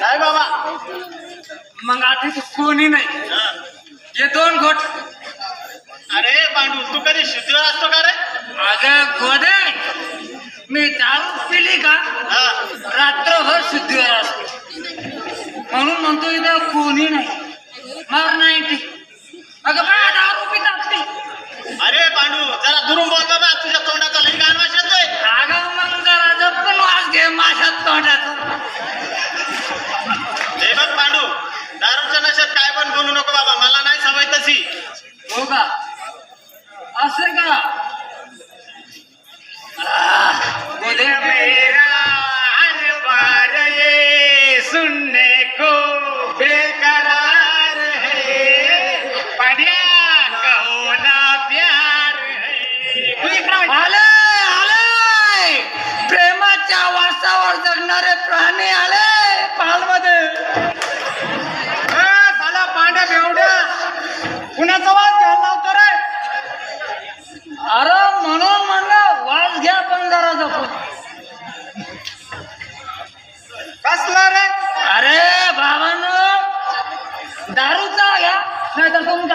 काय बाबा. मग तू कोणी नाही. हा. दोन घोट. अरे पांडू तू कधी शुद्धीवर असतो का रे? अगं गोदे. मी दारू पिली का? हा. रात्रभर शुद्धीवर असते. म्हणून म्हणतो इथं कोणी नाही. मार नाही अगं बा दारू पितात ती. अरे पांडू जरा दुरून बोल बाबा तुझ्या तोंडाचा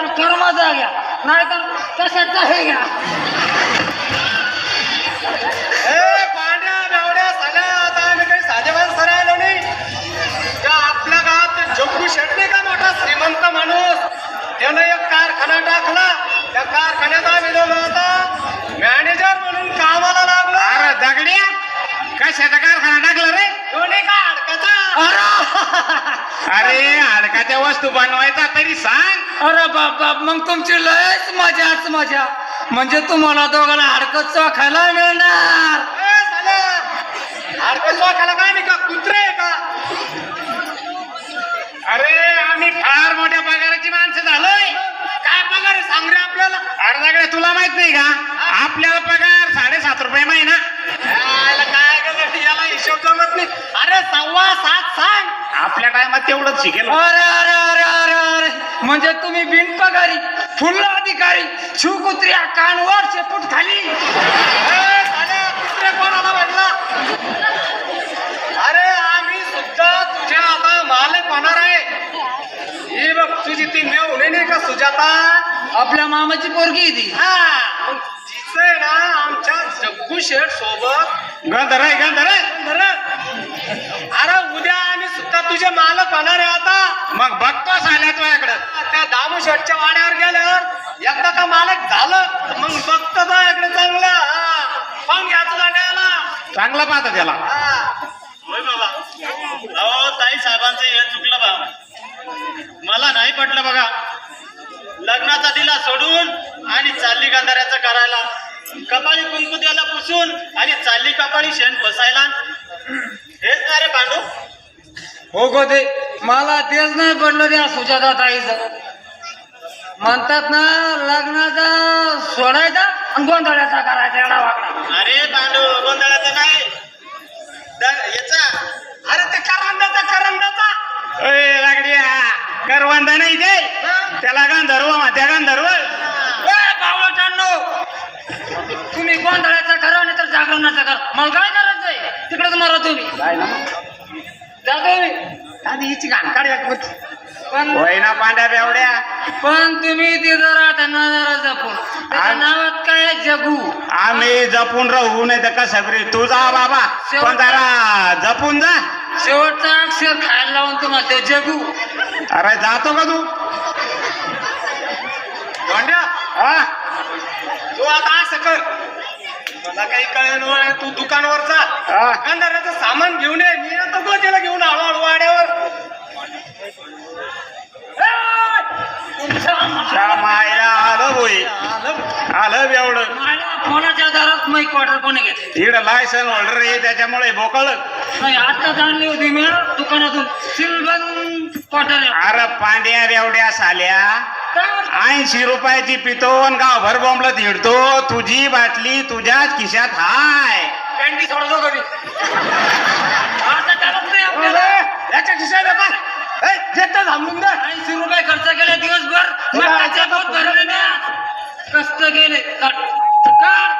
नाहीतर तुमच्या कर्माचा घ्या नाहीतर कशाचा हे घ्या नाही. श्रीमंत माणूस? त्यानं एक कारखाना टाकला. त्या कारखान्यात आम्ही होतो. मॅनेजर म्हणून कामाला लागलो. अरे दगड्या कशाचा कारखाना टाकला रे? दोन्ही का अडकाचा? अरे अरे हाडकाच्या वस्तू बनवायचा तरी सांग. अरे बाप बाप मग तुमची लयच मजाच मजा. म्हणजे तुम्हाला दोघांना हडकत चोखायला मिळणार. अडकत वाखाला काय नाही का? कुत्रे का? अरे आम्ही फार मोठ्या पगाराची माणसं झालोय. काय पगार सांग रे आपल्याला. अरे दगड्या तुला माहीत नाही का? आपल्याला पगार साडेसात रुपये महिना. काय याला हिशोब जमत नाही. अरे सव्वा सात सांग. आपल्या टायमात तेवढंच शिकेल. अरे अरे म्हणजे तुम्ही बिनपगारी फुल्ल अधिकारी शिवकुत्र्या कानवर शेपूट खाली. अरे आम्ही सुद्धा तुझ्या आता मालक होणार आहे. ही बघ तुझी ती मेव नाही का सुजाता? आपल्या मामाची पोरगी ती. हा मग तिचं आहे ना आमच्या जग्गू शेठ सोबत. गंधर आहे गंधर आहे. बरं अरे उद्या आम्ही सुद्धा तुझे मालक होणार आहे आता. मग बघतो साल्या तुझ्याकडं. त्या दामू शेठच्या वाड्यावर गेल्यावर एकदा का मालक झालं तर मग बघतो माझ्याकडे चांगलं. हा. पाहून घ्यायचं दांड्याला चांगला पाहता त्याला. होय बाबा. अहो ताई साहेबांचं हे चुकलं बा. मला नाही पटलं बघा. लग्नाचा दिला सोडून आणि चालली गांधाऱ्याचं करायला. कपाळी कुंकू द्यायला पुसून आणि चालली कपाळी शेण फसायला. हेच ना रे पांडू. हो गो ते. मला तेच नाही पडलं त्या सुजाता ताईचं. म्हणतात ना लग्नाचा सोडायचा आणि गोंधळाचा करायचा एवढा वाकडा. अरे पांडू गोंधळाचं नाही. द- याचा. अरे ते करंदाचा करंदाचा ए लागड्या करवंदा नाही ते. त्याला गंधर्व म्हणत्या गंधर्व. ए, बावळटांनो! तुम्ही गोंधळाचा करा नाही तर जागरणाचा करा. मला काय करायचंय? तिकडेच मारा तुम्ही. जातो मी आणि हिची घाण काढ पण होय ना पांड्या बेवड्या. पण तुम्ही ते जरा त्यांना जरा जपून. त्याच्या आ- नावात काय आहे? जगू. आम्ही जपून राहू नाही तर कसं बरी तू जा बाबा. पण जरा जपून जा. शेवटचा अक्षर खायला लावून तुम्हाला ते जगू. अरे जातो का तू? धोंड्या हा? तू आता असं कर. मला काही कळेल तू दुकानावर जा. हा. दुकानदाराचं सामान घेऊन ये. मी येतो गोजेला घेऊन हळूहळू मायला आलं बोई आलं कोणाच्या दारात माईक क्वार्टर कोणी घेतले? इकडं लायसन होल्डर आहे त्याच्यामुळे बोकळ नाही आता आणली होती मी दुकानातून. सिल्बन क्वार्टर अरे पांड्या बेवड्या साल्या. ऐंशी रुपयाची पितोन गावभर बोंबलत हिडतो. तुझी बाटली तुझ्याच खिशात हाय. पॅन्टी सोडतो कधी आता चालत नाही आपल्याला? याच्या खिशात थांबून दे. ऐंशी रुपये खर्च केले दिवसभर. भरले ना कष्ट काढ काढ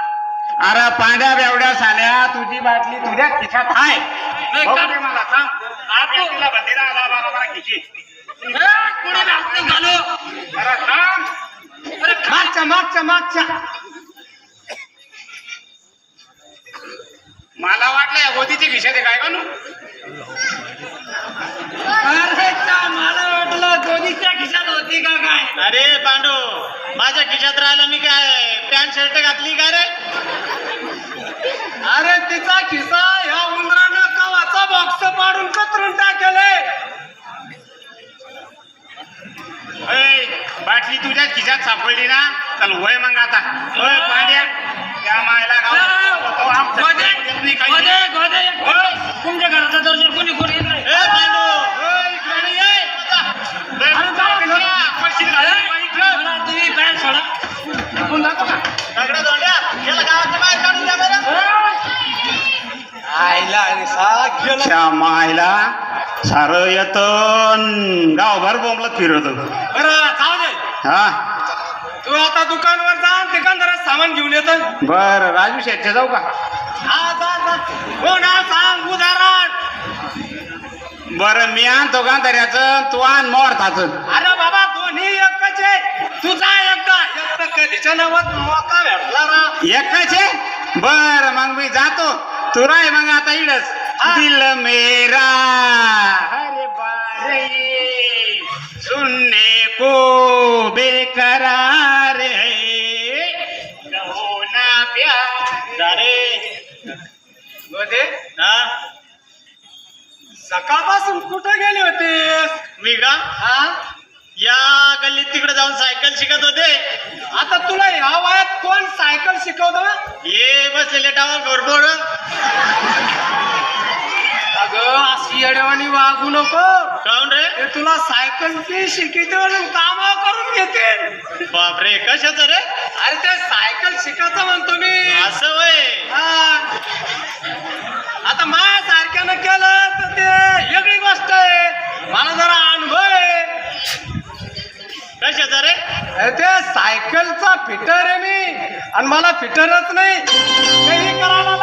अरे पांड्या बेवड्या साल्या तुझी बाटली तुझ्या खिशात आहे. नाही, बघू का- दे मला थांब आपू. तुला बंदिरा आला बाबा मला खिशी. ए, कुणी नाचते घालू? अरे थांब अरे मागच्या मागच्या मागच्या. मला वाटलं या गोदीची खिशात आहे काय का नू अरे चा, मला वाटलं दोन्हीच्या होती का काय? अरे पांडू माझ्या खिशात राहिला मी काय? पॅन्ट शर्ट घातली का रे? अरे तिचा खिसा ह्या उंदरानं कवाचा बॉक्स पाडून कतरून टाकेले. बाटली तुझ्या खिशात सापडली ना? चल वय मग आता. वय पांड्या. त्या मायला गाव तो आमचं देत नाही काही. गोदे गोदे तुमच्या घराचं दर्शन कोणी कोणी. ए पांडू. ए, इकडे ये. लय मायला सार येत गावभर बोंबलत दे. हा? तू आता दुकानवर जा आणि दुकानदारात सामान घेऊन येतो बर राजू शेटच्या जाऊ का? हा जा जा. हो ना सांग उदाहरण. बर मी आणतो गांधाऱ्याचं तू आण मोरताचं अरे दोन्ही एकच आहे तुझा एकदा एकदा कधीच्या नावात मोका भेटला रा एकच आहे बर मग मी जातो. तू राय मग आता इडच. दिल मेरा. अरे बारे सुनने को बेकरार है. कहो ना प्यारमध्ये हा. सकाळपासून कुठे गेले होते मी का? हा या गल्लीत तिकडे जाऊन सायकल शिकत होते आता तुला ह्या वयात कोण शिकवतं ये बसलेले टावर अगं अशी अडवणी वागू नको. काऊन रे? ते तुला सायकल बी शिकिते काम करून घेते. बापरे कशाच रे? अरे ते सायकल शिकायचं म्हणतो मी. असं वय. हा. आता माझ्या सारख्यानं केलं तर ते वेगळी गोष्ट आहे. मला जरा अनुभव आहे. कशाचा रे? ते फिटर आहे मी. आणि मला फिटरच नाही. काही करायला